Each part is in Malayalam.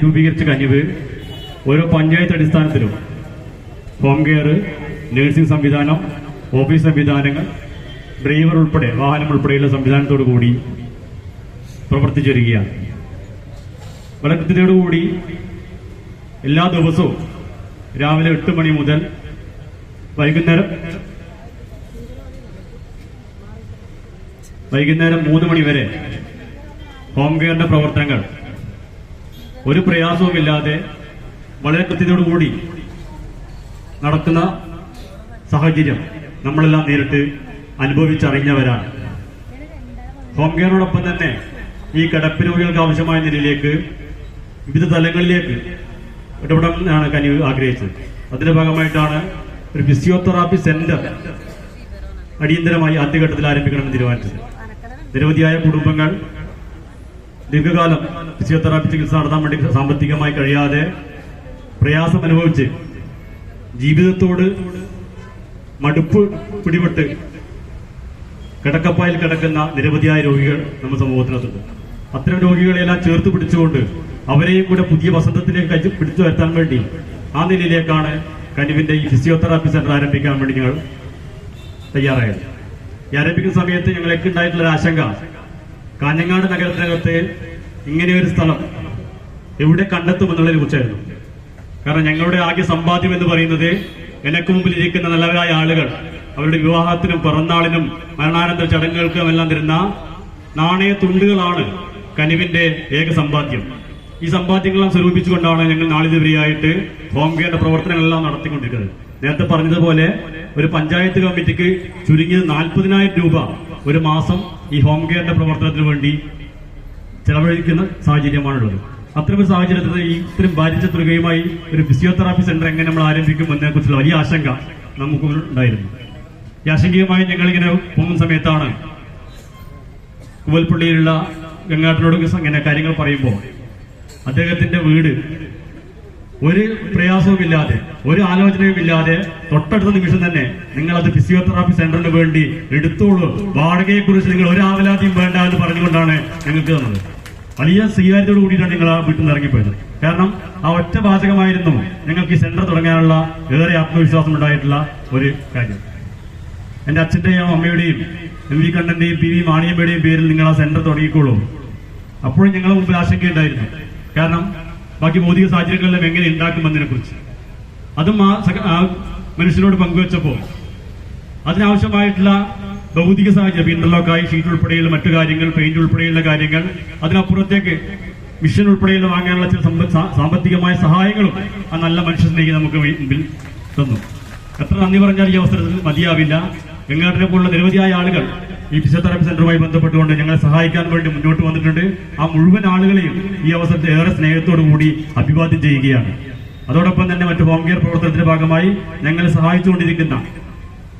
രൂപീകരിച്ച കനിവ് ഓരോ പഞ്ചായത്ത് അടിസ്ഥാനത്തിലും ഹോം കെയർ നഴ്സിംഗ് സംവിധാനം ഓഫീസ് സംവിധാനങ്ങൾ ഡ്രൈവർ ഉൾപ്പെടെ വാഹനം ഉൾപ്പെടെയുള്ള സംവിധാനത്തോടു കൂടി പ്രവർത്തിച്ചു വരികയാണ് വളരെ കൃത്യതയോടുകൂടി എല്ലാ ദിവസവും രാവിലെ എട്ട് മണി മുതൽ വൈകുന്നേരം വൈകുന്നേരം മൂന്ന് മണി വരെ ഹോം കെയറിന്റെ പ്രവർത്തനങ്ങൾ ഒരു പ്രയാസവുമില്ലാതെ വളരെ കൃത്യതയോടുകൂടി നടക്കുന്ന സാഹചര്യം നമ്മളെല്ലാം നേരിട്ട് അനുഭവിച്ചറിഞ്ഞവരാണ്. ഹോം കെയറോടൊപ്പം തന്നെ ഈ കിടപ്പ് രോഗികൾക്ക് ആവശ്യമായ നിലയിലേക്ക് വിവിധ തലങ്ങളിലേക്ക് ഇടപെടാനാണ് കനി ആഗ്രഹിച്ചത്. അതിന്റെ ഭാഗമായിട്ടാണ് ഒരു ഫിസിയോതെറാപ്പി സെന്റർ അടിയന്തരമായി ആദ്യഘട്ടത്തിൽ ആരംഭിക്കണമെന്ന് തീരുമാനിച്ചത്. നിരവധിയായ കുടുംബങ്ങൾ ദീർഘകാലം ഫിസിയോതെറാപ്പി ചികിത്സ നടത്താൻ വേണ്ടി സാമ്പത്തികമായി കഴിയാതെ പ്രയാസം അനുഭവിച്ച് ജീവിതത്തോട് മടുപ്പ് പിടിപെട്ട് കിടക്കപ്പായിൽ കിടക്കുന്ന നിരവധിയായ രോഗികൾ നമ്മുടെ സമൂഹത്തിനകത്തുണ്ട്. അത്തരം രോഗികളെല്ലാം ചേർത്ത് പിടിച്ചുകൊണ്ട് അവരെയും കൂടെ പുതിയ വസന്തത്തിലേക്ക് പിടിച്ചു വരുത്താൻ വേണ്ടി ആ നിലയിലേക്കാണ് കനിവിന്റെ ഈ ഫിസിയോതെറാപ്പി സെന്റർ ആരംഭിക്കാൻ വേണ്ടി ഞങ്ങൾ തയ്യാറായത്. ഈ ആരംഭിക്കുന്ന സമയത്ത് ഞങ്ങൾക്ക് ഉണ്ടായിട്ടുള്ള ഒരു ആശങ്ക കാഞ്ഞങ്ങാട് നഗരത്തിനകത്ത് ഇങ്ങനെ ഒരു സ്ഥലം എവിടെ കണ്ടെത്തുമെന്നുള്ളതിനെ കുറിച്ചായിരുന്നു. കാരണം ഞങ്ങളുടെ ആകെ സമ്പാദ്യം എന്ന് പറയുന്നത് എനക്ക് മുമ്പിൽ ഇരിക്കുന്ന നല്ലവരായ ആളുകൾ അവരുടെ വിവാഹത്തിനും പിറന്നാളിനും മരണാനന്തര ചടങ്ങുകൾക്കും എല്ലാം തരുന്ന നാണയ തുണ്ടുകളാണ് കനിവിന്റെ ഏക സമ്പാദ്യം. ഈ സമ്പാദ്യങ്ങളെല്ലാം സ്വരൂപിച്ചുകൊണ്ടാണ് ഞങ്ങൾ നാളിതുവരെയായിട്ട് ഹോം കെയറിന്റെ പ്രവർത്തനങ്ങളെല്ലാം നടത്തിക്കൊണ്ടിരിക്കുന്നത്. നേരത്തെ പറഞ്ഞതുപോലെ ഒരു പഞ്ചായത്ത് കമ്മിറ്റിക്ക് ചുരുങ്ങിയത് നാൽപ്പതിനായിരം രൂപ ഒരു മാസം ഈ ഹോം കെയറിന്റെ പ്രവർത്തനത്തിന് വേണ്ടി ചെലവഴിക്കുന്ന സാഹചര്യമാണുള്ളത്. അത്തരം സാഹചര്യത്തിൽ ഈ ഇത്രയും ഭാരിച്ച തുകയുമായി ഒരു ഫിസിയോതെറാപ്പി സെന്റർ എങ്ങനെ നമ്മൾ ആരംഭിക്കും എന്നതിനെ കുറിച്ചുള്ള വലിയ ആശങ്ക നമുക്ക് ഉണ്ടായിരുന്നു. ഈ ആശങ്കയുമായി ഞങ്ങളിങ്ങനെ പോകുന്ന സമയത്താണ് കുവൽപ്പള്ളിയിലുള്ള ഗംഗാട്ടനോട് ഇങ്ങനെ കാര്യങ്ങൾ പറയുമ്പോൾ അദ്ദേഹത്തിന്റെ വീട് ഒരു പ്രയാസവുമില്ലാതെ ഒരു ആലോചനയുമില്ലാതെ തൊട്ടടുത്ത നിമിഷം തന്നെ നിങ്ങൾ അത് ഫിസിയോതെറാപ്പി സെന്ററിന് വേണ്ടി എടുത്തോളൂ. വാടകയെ കുറിച്ച് നിങ്ങൾ ഒരു ആവലാതിയും വേണ്ട എന്ന് പറഞ്ഞുകൊണ്ടാണ് ഞങ്ങൾക്ക് തന്നത്. വലിയ സ്വീകാര്യതയോട് കൂടിയിട്ടാണ് നിങ്ങൾ ആ വീട്ടിൽ നിന്ന് ഇറങ്ങിപ്പോയത്. കാരണം ആ ഒറ്റ വാചകമായിരുന്നു നിങ്ങൾക്ക് ഈ സെന്റർ തുടങ്ങാനുള്ള ഏറെ ആത്മവിശ്വാസം ഉണ്ടായിട്ടുള്ള ഒരു കാര്യം. എന്റെ അച്ഛന്റെയും അമ്മയുടെയും എം വി കണ്ണന്റെയും പി വി മാണിയമ്മയുടെയും പേരിൽ നിങ്ങൾ ആ സെന്റർ തുടങ്ങിക്കോളൂ. അപ്പോഴും ഞങ്ങളുടെ മുമ്പിൽ ആശങ്കയുണ്ടായിരുന്നു. കാരണം ബാക്കി ഭൗതിക സാഹചര്യങ്ങളെല്ലാം എങ്ങനെ ഉണ്ടാക്കുമെന്നതിനെ കുറിച്ച് അതും ആ മനുഷ്യനോട് പങ്കുവച്ചപ്പോൾ അതിനാവശ്യമായിട്ടുള്ള ഭൗതിക സാഹചര്യം ഇന്റർലോക്കായി ഷീറ്റ് ഉൾപ്പെടെയുള്ള മറ്റു കാര്യങ്ങൾ പെയിന്റ് ഉൾപ്പെടെയുള്ള കാര്യങ്ങൾ അതിനപ്പുറത്തേക്ക് മിഷൻ ഉൾപ്പെടെയുള്ള വാങ്ങാനുള്ള ചില സാമ്പത്തികമായ സഹായങ്ങളും ആ നല്ല മനുഷ്യ സ്നേഹി നമുക്ക് മുമ്പിൽ തന്നു. എത്ര നന്ദി പറഞ്ഞാൽ ഈ അവസരത്തിൽ മതിയാവില്ല. വെങ്ങാട്ടിനെ പോലുള്ള നിരവധിയായ ആളുകൾ ഈ ഫിസിയോതെറാപ്പി സെന്ററുമായി ബന്ധപ്പെട്ടുകൊണ്ട് ഞങ്ങളെ സഹായിക്കാൻ വേണ്ടി മുന്നോട്ട് വന്നിട്ടുണ്ട്. ആ മുഴുവൻ ആളുകളെയും ഈ അവസരത്തിൽ ഏറെ സ്നേഹത്തോടു കൂടി അഭിവാദ്യം ചെയ്യുകയാണ്. അതോടൊപ്പം തന്നെ മറ്റു ഹോം കെയർ പ്രവർത്തനത്തിന്റെ ഭാഗമായി ഞങ്ങളെ സഹായിച്ചുകൊണ്ടിരിക്കുന്ന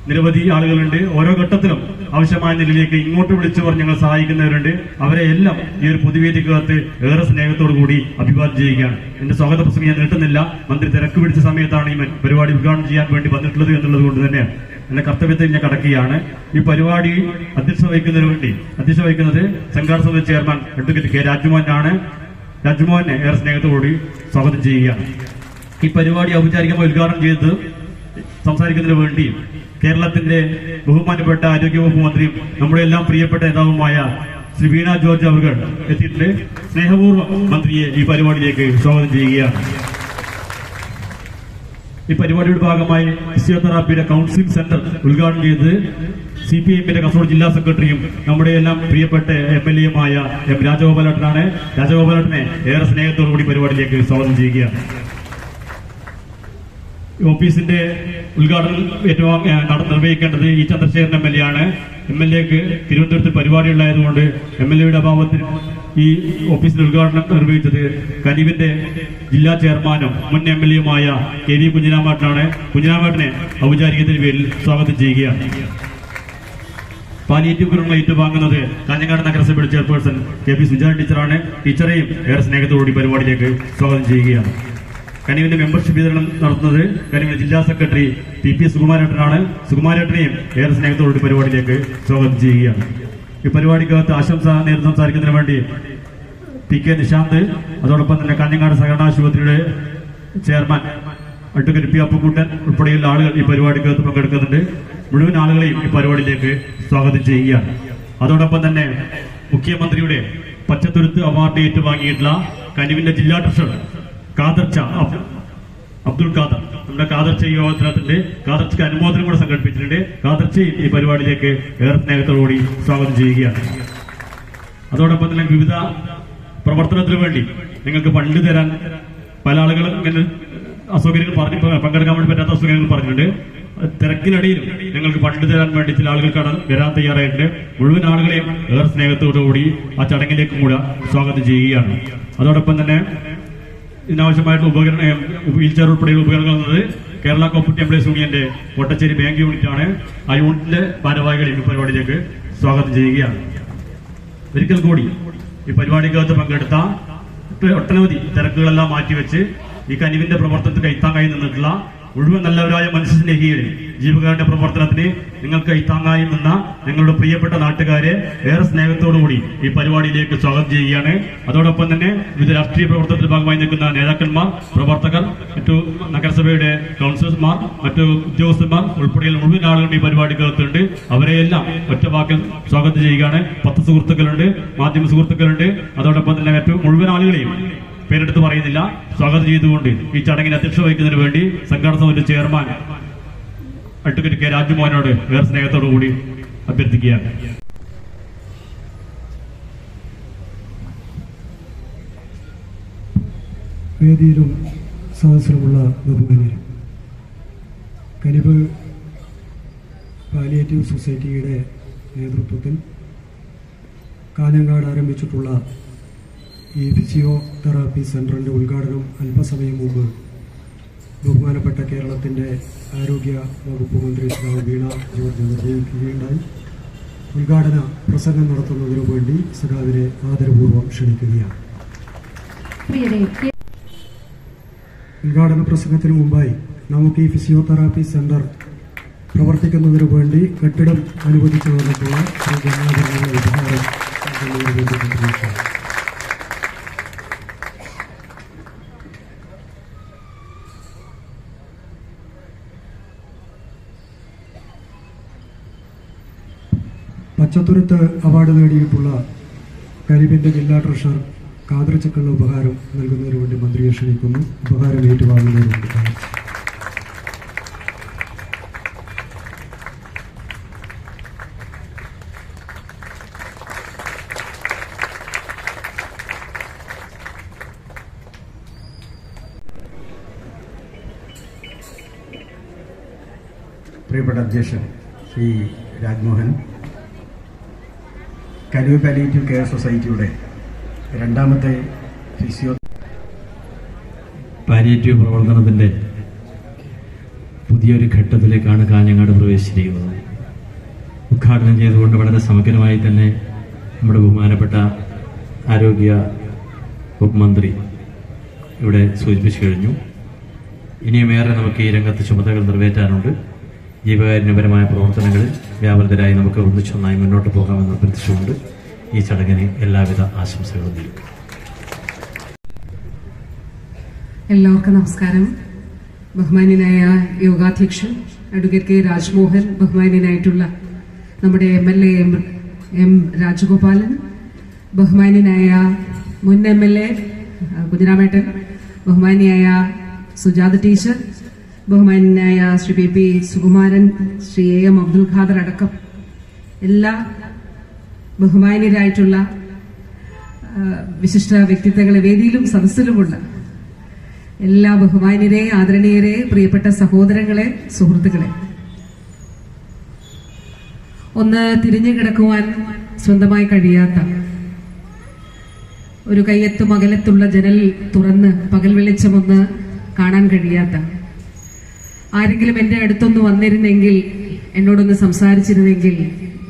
നിരവധി ആളുകളുണ്ട്. ഓരോ ഘട്ടത്തിലും ആവശ്യമായ നിലയിലേക്ക് ഇങ്ങോട്ട് വിളിച്ചവർ ഞങ്ങൾ സഹായിക്കുന്നവരുണ്ട്. അവരെ എല്ലാം ഈ ഒരു പൊതുവേദിക്കകത്ത് ഏറെ സ്നേഹത്തോടു കൂടി അഭിവാദ്യം ചെയ്യുകയാണ്. എന്റെ സ്വാഗത പ്രസംഗം ഞാൻ നീട്ടുന്നില്ല. മന്ത്രി തിരക്ക് പിടിച്ച സമയത്താണ് ഈ പരിപാടി ഉദ്ഘാടനം ചെയ്യാൻ വേണ്ടി വന്നിട്ടുള്ളത് എന്നുള്ളത് കൊണ്ട് തന്നെ എന്റെ കർത്തവ്യത്തിൽ ഞാൻ കടക്കുകയാണ്. ഈ പരിപാടി അധ്യക്ഷ വഹിക്കുന്നതിന് വേണ്ടി അധ്യക്ഷ വഹിക്കുന്നത് സംഘാടന സമിതി ചെയർമാൻ അഡ്വക്കേറ്റ് കെ രാജ്മോഹനാണ്. രാജ്മോഹനെ ഏറെ സ്നേഹത്തോടുകൂടി സ്വാഗതം ചെയ്യുകയാണ്. ഈ പരിപാടി ഔപചാരികമായി ഉദ്ഘാടനം ചെയ്ത് സംസാരിക്കുന്നതിന് വേണ്ടി കേരളത്തിന്റെ ബഹുമാനപ്പെട്ട ആരോഗ്യവകുപ്പ് മന്ത്രിയും നമ്മുടെ എല്ലാം പ്രിയപ്പെട്ട നേതാവുമായ ശ്രീ വീണ ജോർജ് അവർ എത്തിയിട്ടുണ്ട്. സ്നേഹപൂർവം മന്ത്രിയെ ഈ പരിപാടിയിലേക്ക് സ്വാഗതം ചെയ്യുകയാണ്. ഈ പരിപാടിയുടെ ഭാഗമായി ഫിസിയോതെറാപ്പിയുടെ കൗൺസിലിംഗ് സെന്റർ ഉദ്ഘാടനം ചെയ്തത് സി പി എമ്മിന്റെ കാസർഗോഡ് ജില്ലാ സെക്രട്ടറിയും നമ്മുടെ എല്ലാം പ്രിയപ്പെട്ട എം എൽ എയുമായ എം രാജഗോപാലേട്ടനാണ്. രാജഗോപാലേട്ടനെ ഏറെ സ്നേഹത്തോടു കൂടി പരിപാടിയിലേക്ക് സ്വാഗതം ചെയ്യുകയാണ്. ഓഫീസിന്റെ ഉദ്ഘാടനം ഏറ്റവും നിർവഹിക്കേണ്ടത് ഈ ചന്ദ്രശേഖരൻ എം എൽ എ ആണ്. എം എൽ എക്ക് തിരുവനന്തപുരത്ത് പരിപാടി ഉണ്ടായതുകൊണ്ട് എം എൽ എയുടെ അഭാവത്തിൽ ഈ ഓഫീസിന്റെ ഉദ്ഘാടനം നിർവഹിച്ചത് കനിവിന്റെ ജില്ലാ ചെയർമാനും മുൻ എം എൽ എയുമായ കെ വി കുഞ്ഞിരാമാട്ടനാണ്. കുഞ്ഞിരാമാട്ടനെ ഔപചാരികത്തിന് പേരിൽ സ്വാഗതം ചെയ്യുകയാണ്. പാലിയേറ്റീവ് കുരുങ്ങൾ ഏറ്റുവാങ്ങുന്നത് കാഞ്ഞങ്ങാട് നഗരസഭയുടെ ചെയർപേഴ്സൺ കെ പി സുജാൻ ടീച്ചറാണ്. ടീച്ചറെയും ഏറെ സ്നേഹത്തോടുകൂടി പരിപാടിയിലേക്ക് സ്വാഗതം ചെയ്യുകയാണ്. കനിവിന്റെ മെമ്പർഷിപ്പ് വിതരണം നടത്തുന്നത് കനിവിന്റെ ജില്ലാ സെക്രട്ടറി പി പി സുകുമാരേട്ടനാണ്. സുകുമാരേട്ടനെയും ഏറെ സ്നേഹത്തോടുകൂടി പരിപാടിയിലേക്ക് സ്വാഗതം ചെയ്യുകയാണ്. ഈ പരിപാടിക്കകത്ത് ആശംസ നേരിട്ട് സംസാരിക്കുന്നതിന് വേണ്ടി പി കെ നിശാന്ത് അതോടൊപ്പം തന്നെ കാഞ്ഞങ്ങാട് സഹകരണ ആശുപത്രിയുടെ ചെയർമാൻ അഡ്വക്കേറ്റ് പി അപ്പുക്കുട്ടൻ ഉൾപ്പെടെയുള്ള ആളുകൾ ഈ പരിപാടിക്കകത്ത് പങ്കെടുക്കുന്നുണ്ട്. മുഴുവൻ ആളുകളെയും ഈ പരിപാടിയിലേക്ക് സ്വാഗതം ചെയ്യുകയാണ്. അതോടൊപ്പം തന്നെ മുഖ്യമന്ത്രിയുടെ പച്ചത്തുരുത്ത് അവാർഡ് ഏറ്റുവാങ്ങിയിട്ടുള്ള കനിവിന്റെ ജില്ലാ ട്രഷറർ കാദർച്ച അബ്- അബ്ദുൾ ഖാദർ. നമ്മുടെ കാദർച്ച യോഗത്തിനകത്തിന്റെ കാതർച്ചയ്ക്ക് അനുമോദനം കൂടെ സംഘടിപ്പിച്ചിട്ടുണ്ട്. കാതർച്ച ഈ പരിപാടിയിലേക്ക് ഏറെ സ്നേഹത്തോടുകൂടി സ്വാഗതം ചെയ്യുകയാണ്. അതോടൊപ്പം തന്നെ വിവിധ പ്രവർത്തനത്തിന് വേണ്ടി നിങ്ങൾക്ക് ഫണ്ട് തരാൻ പല ആളുകളും ഇങ്ങനെ അസൗകര്യങ്ങൾ പറഞ്ഞു പങ്കെടുക്കാൻ വേണ്ടി പറ്റാത്ത അസൗകര്യങ്ങൾ പറഞ്ഞിട്ടുണ്ട്. തിരക്കിനിടയിലും നിങ്ങൾക്ക് ഫണ്ട് തരാൻ വേണ്ടി ചില ആളുകൾ കട വരാൻ തയ്യാറായിട്ടുണ്ട്. മുഴുവൻ ആളുകളെയും ഏറെ സ്നേഹത്തോടുകൂടി ആ ചടങ്ങിലേക്ക് കൂടെ സ്വാഗതം ചെയ്യുകയാണ്. അതോടൊപ്പം തന്നെ ഇതിനാവശ്യമായിട്ടുള്ള ഉപകരണ വീൽ ചെയർ ഉൾപ്പെടെയുള്ള ഉപകരണങ്ങൾ എന്നത് കേരള കോപ്പറേറ്റീവ് എംപ്ലോയീസ് യൂണിയന്റെ കൊട്ടച്ചേരി ബാങ്ക് യൂണിറ്റാണ് ആ യൂണിറ്റിന്റെ ഭാരവാഹികൾ ഈ പരിപാടിയിലേക്ക് സ്വാഗതം ചെയ്യുകയാണ്. ഒരിക്കൽ കൂടി ഈ പരിപാടിക്കകത്ത് പങ്കെടുത്ത ഒട്ടനവധി തിരക്കുകളെല്ലാം മാറ്റിവെച്ച് ഈ കനിവിന്റെ പ്രവർത്തനത്തിൽ കൈത്താങ്ങായി നിന്നിട്ടുള്ള മുഴുവൻ നല്ലവരായ മനുഷ്യസ്നേഹികളെ ജീവകാരുടെ പ്രവർത്തനത്തിന് നിങ്ങൾക്ക് താങ്ങായി നിന്ന ഞങ്ങളുടെ പ്രിയപ്പെട്ട നാട്ടുകാരെ ഏറെ സ്നേഹത്തോടുകൂടി ഈ പരിപാടിയിലേക്ക് സ്വാഗതം ചെയ്യുകയാണ്. അതോടൊപ്പം തന്നെ വിവിധ രാഷ്ട്രീയ പ്രവർത്തനത്തിന്റെ ഭാഗമായി നിൽക്കുന്ന നേതാക്കന്മാർ പ്രവർത്തകർ മറ്റു നഗരസഭയുടെ കൗൺസിലർമാർ മറ്റു ഉദ്യോഗസ്ഥന്മാർ ഉൾപ്പെടെയുള്ള മുഴുവൻ ആളുകളും ഈ പരിപാടിക്കകത്തുണ്ട് അവരെയെല്ലാം ഒറ്റ വാക്കിൽ സ്വാഗതം ചെയ്യുകയാണ്. പത്ത് സുഹൃത്തുക്കളുണ്ട് മാധ്യമ സുഹൃത്തുക്കളുണ്ട്. അതോടൊപ്പം തന്നെ മറ്റു മുഴുവൻ ആളുകളെയും പേരെടുത്ത് പറയുന്നില്ല. സ്വാഗതം ചെയ്തുകൊണ്ട് ഈ ചടങ്ങിന് അധ്യക്ഷ വഹിക്കുന്നതിന് വേണ്ടി സംഘാടന സമിതി ചെയർമാൻ അഡ്വക്കേറ്റ് കെ രാജ്മോഹനോട് വേറെ സ്നേഹത്തോടു കൂടി അഭ്യർത്ഥിക്കുകയാണ്. വേദിയിലും സദസ്സിലുമുള്ള ബഹുമാന്യരും കനിവ് പാലിയേറ്റീവ് സൊസൈറ്റിയുടെ നേതൃത്വത്തിൽ കാഞ്ഞങ്ങാട് ആരംഭിച്ചിട്ടുള്ള ഈ ഫിസിയോ തെറാപ്പി സെന്ററിന്റെ ഉദ്ഘാടനം അല്പസമയം മുമ്പ് ബഹുമാനപ്പെട്ട കേരളത്തിന്റെ ആരോഗ്യ വകുപ്പ് മന്ത്രി ശ്രീ വീണ ജോർജ് നിർവഹിക്കുകയുണ്ടായി ഉദ്ഘാടന പ്രസംഗം നടത്തുന്നതിനു വേണ്ടി സഖാവിനെ ആദരപൂർവം ക്ഷണിക്കുകയാണ്. ഉദ്ഘാടന പ്രസംഗത്തിന് മുമ്പായി നമുക്ക് ഈ ഫിസിയോതെറാപ്പി സെന്റർ പ്രവർത്തിക്കുന്നതിനു വേണ്ടി കെട്ടിടം അനുവദിച്ചു തന്നിട്ടുള്ള ശ്രീ ഗംഗാധരനുള്ള ഉപഹാരം പച്ചത്തുരുത്ത് അവാർഡ് നേടിയിട്ടുള്ള കരിവിന്റെ ജില്ലാ ട്രഷറർ കാതർച്ചക്കുള്ള ഉപഹാരം നൽകുന്നതിന് വേണ്ടി മന്ത്രിയെ ക്ഷണിക്കുന്നു. ഉപഹാരം ഏറ്റുവാങ്ങുന്നതിന് പ്രിയപ്പെട്ട അധ്യക്ഷൻ ശ്രീ രാജ്മോഹൻ കരൂർ പാലിയേറ്റീവ് കെയർ സൊസൈറ്റിയുടെ രണ്ടാമത്തെ ഫിസിയോ പാലിയേറ്റീവ് പ്രവർത്തനത്തിന്റെ പുതിയൊരു ഘട്ടത്തിലേക്കാണ് കാഞ്ഞങ്ങാട് പ്രവേശിച്ചിരിക്കുന്നത്. ഉദ്ഘാടനം ചെയ്തുകൊണ്ട് വളരെ സമഗ്രമായി തന്നെ നമ്മുടെ ബഹുമാനപ്പെട്ട ആരോഗ്യ മന്ത്രി ഇവിടെ സൂചിപ്പിച്ചു കഴിഞ്ഞു. ഇനിയും ഏറെ നമുക്ക് ഈ രംഗത്ത് ചുമതലകൾ നിറവേറ്റാനുണ്ട്. ജീവകാരുണ്യപരമായ പ്രവർത്തനങ്ങളിൽ വ്യാപൃതരായി നമുക്ക് ഒന്നിച്ചൊന്നായി മുന്നോട്ട് പോകാമെന്ന് അഭ്യർത്ഥിച്ചുകൊണ്ട് ഈ ചടങ്ങിന് എല്ലാവിധ ആശംസകളും നൽകും എല്ലാവർക്കും നമസ്കാരം. ബഹുമാന്യനായ യോഗാധ്യക്ഷൻ അഡ്വക്കേറ്റ് കെ രാജ്മോഹൻ ബഹുമാന്യനായിട്ടുള്ള നമ്മുടെ M L A M M Rajagopalan ബഹുമാന്യനായ മുൻ എം എൽ എ കുഞ്ഞിരാമേട്ടൻ ബഹുമാനിയായ സുജാത ടീച്ചർ ബഹുമാന്യനായ Shri P P Sukumaran Shri A M Abdul Khader അടക്കം എല്ലാ ബഹുമാന്യരായിട്ടുള്ള വിശിഷ്ട വ്യക്തിത്വങ്ങളെ വേദിയിലും സദസ്സിലുമുള്ള എല്ലാ ബഹുമാന്യരെ ആദരണീയരെ പ്രിയപ്പെട്ട സഹോദരങ്ങളെ സുഹൃത്തുക്കളെ. ഒന്ന് തിരിഞ്ഞു കിടക്കുവാൻ സ്വന്തമായി കഴിയാത്ത ഒരു കയ്യെത്തും അകലത്തുള്ള ജനൽ തുറന്ന് പകൽ വെളിച്ചമൊന്ന് കാണാൻ കഴിയാത്ത ആരെങ്കിലും എന്റെ അടുത്തൊന്ന് വന്നിരുന്നെങ്കിൽ എന്നോടൊന്ന് സംസാരിച്ചിരുന്നെങ്കിൽ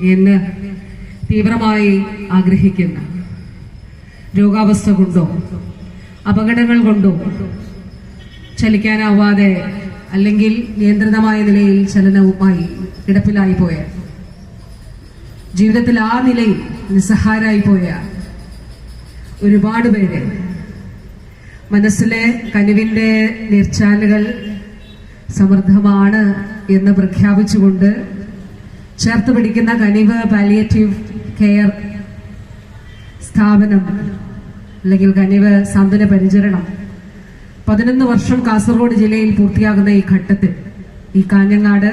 എന്ന് തീവ്രമായി ആഗ്രഹിക്കുന്ന രോഗാവസ്ഥ കൊണ്ടോ അപകടങ്ങൾ കൊണ്ടോ ചലിക്കാനാവാതെ അല്ലെങ്കിൽ നിയന്ത്രിതമായ നിലയിൽ ചലനവുമായി കിടപ്പിലായി പോയ ജീവിതത്തിൽ ആ നിലയിൽ നിസ്സഹാരായി പോയ ഒരുപാട് പേര് മനസ്സിലെ കനിവിന്റെ നീർച്ചാലുകൾ സമൃദ്ധമാണ് എന്ന് പ്രഖ്യാപിച്ചുകൊണ്ട് ചേർത്ത് പിടിക്കുന്ന കനിവ് പാലിയേറ്റീവ് കെയർ സ്ഥാപനം അല്ലെങ്കിൽ കനിവ് സാന്ത്വന പരിചരണം പതിനൊന്ന് വർഷം കാസർഗോഡ് ജില്ലയിൽ പൂർത്തിയാകുന്ന ഈ ഘട്ടത്തിൽ ഈ കാഞ്ഞങ്ങാട്